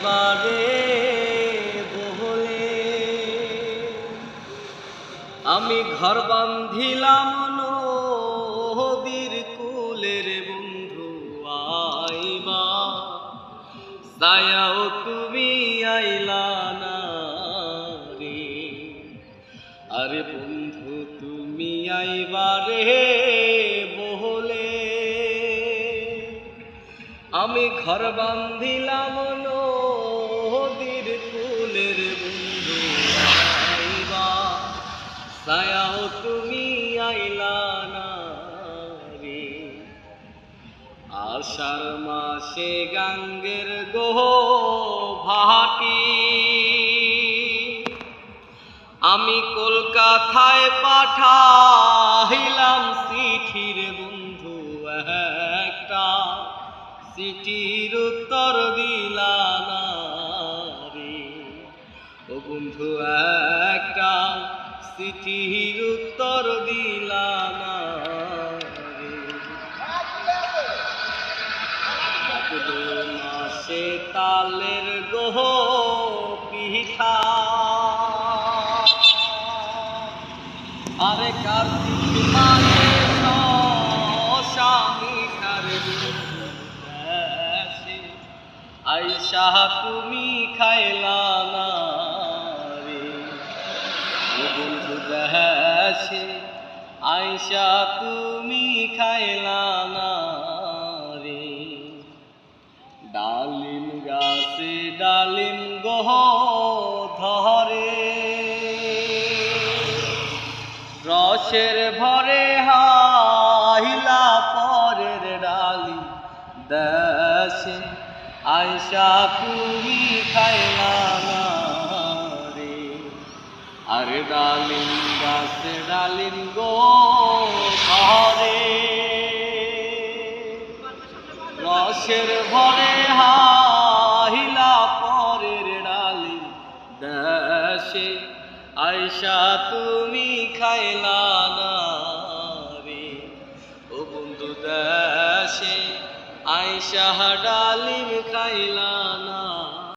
আইবারে বহলে। আমি ঘর বান্ধিলাম নদীর কুলের বন্ধু আইবা। সায়াও তুমি আইলা না রে। আরে বন্ধু, তুমি আইবারে বহলে। আমি ঘর বান্ধিলাম নদীর কুলের বন্ধু, আইবা। সায়াও তুমি আইলা না রে। আষাঢ় মাসে গাঙ্গের গোহ ভাটি আমি কলকাতায় পাঠাইলাম চিঠির বন্ধু একটা। চিঠির উত্তর দিলা না রে বন্ধু একটা চিঠির উত্তর দিলা না মাসে তালের গোহ পিঠা। আরে কার্তিক মাসে আইসা তুমি খাইলা না। দেশে আইসা তুমি খাইলা না রে? ডালিম গাছে ডালিম গহ ধরে। রসের ভরে হাইলা পরের ডালি দেশে। আয়সা তুমি খাইলা না আরে ডালিম গাছে ডালিম গো ঘরে রসের ভরে হাহিলা পরের ডালি। দেশে আয়সা তুমি খাইলা না রে। ও বন্ধু, দেশে আয়সা ডালিম খাইলা